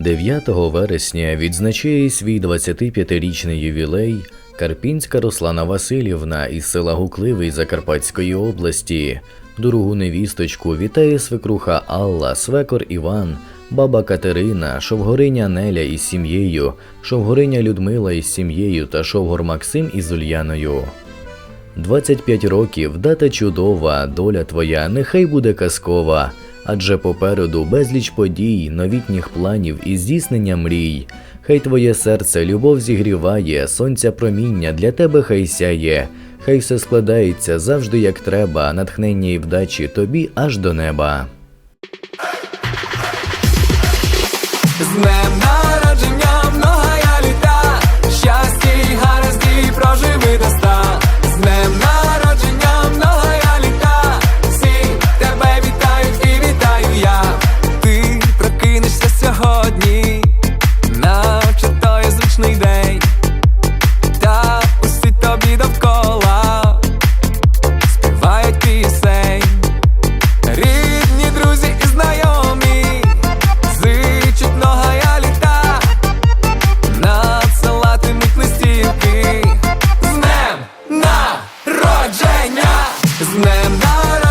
9 вересня відзначає свій 25-річний ювілей Карпінська Руслана Васильівна із села Гукливий Закарпатської області. Другу невісточку вітає свекруха Алла, свекор Іван, баба Катерина, шовгориня Неля із сім'єю, шовгориня Людмила із сім'єю та шовгор Максим із Ульяною. 25 років, дата чудова, доля твоя нехай буде казкова, адже попереду безліч подій, новітніх планів і здійснення мрій. Хай твоє серце любов зігріває, сонця проміння для тебе хай сяє, хай все складається завжди як треба, натхнення і вдачі тобі аж до неба. З днем народження,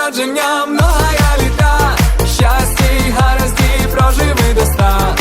народження, много я літа, щастя і гаразді проживи до ста.